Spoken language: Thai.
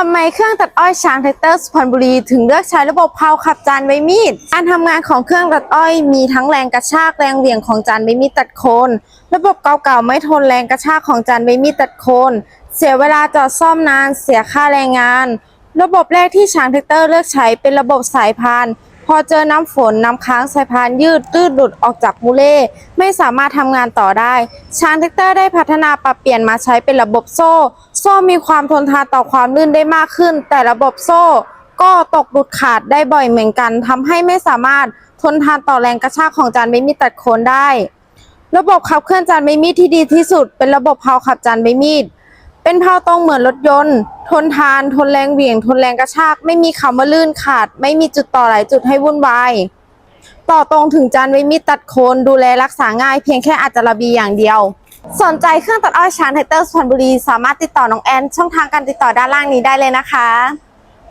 ทำไมเครื่องตัดอ้อยช้างแท็กเตอร์สุพรรณบุรีถึงเลือกใช้ระบบเพาขับจานใบมีด การทำงานของเครื่องตัดอ้อยมีทั้งแรงกระชากแรงเหวี่ยงของจานใบมีดตัดโคน ระบบเก่าๆไม่ทนแรงกระชากของจานใบมีดตัดโคน เสียเวลาจอดซ่อมนาน เสียค่าแรงงาน ระบบแรกที่ช้างแท็กเตอร์เลือกใช้เป็นระบบสายพาน พอเจอน้ำฝนน้ำค้างสายพานยืดตืดหลุดออกจากมูเล่ไม่สามารถทำงานต่อได้ ช้างแท็กเตอร์ได้พัฒนาปรับเปลี่ยนมาใช้เป็นระบบโซ่ โซ่มีความทนทานต่อความลื่นได้มากขึ้น แต่ระบบโซ่ก็ตกหลุดขาดได้บ่อยเหมือนกันทำให้ไม่สามารถทนทานต่อแรงกระชากของจานไม่มีดตัดโคนได้ ระบบขับเคลื่อนจานใบมีดที่ดีที่สุด เป็นระบบเพาขับจานใบมีด เป็นเพาตรงเหมือนรถยนต์ ทนทาน ทนแรงเหวี่ยง ทนแรงกระชาก ไม่มีคำว่าลื่นขาด ไม่มีจุดต่อหลายจุดให้วุ่นวาย ต่อตรงถึงจานไว้มีดตัดโคนดูแลรักษาง่ายเพียงแค่อาจจะระบีอย่างเดียว สนใจเครื่องตัดอ้อยชานไทเตอร์สุพรรณบุรี สามารถติดต่อน้องแอน ช่องทางการติดต่อด้านล่างนี้ได้เลยนะคะ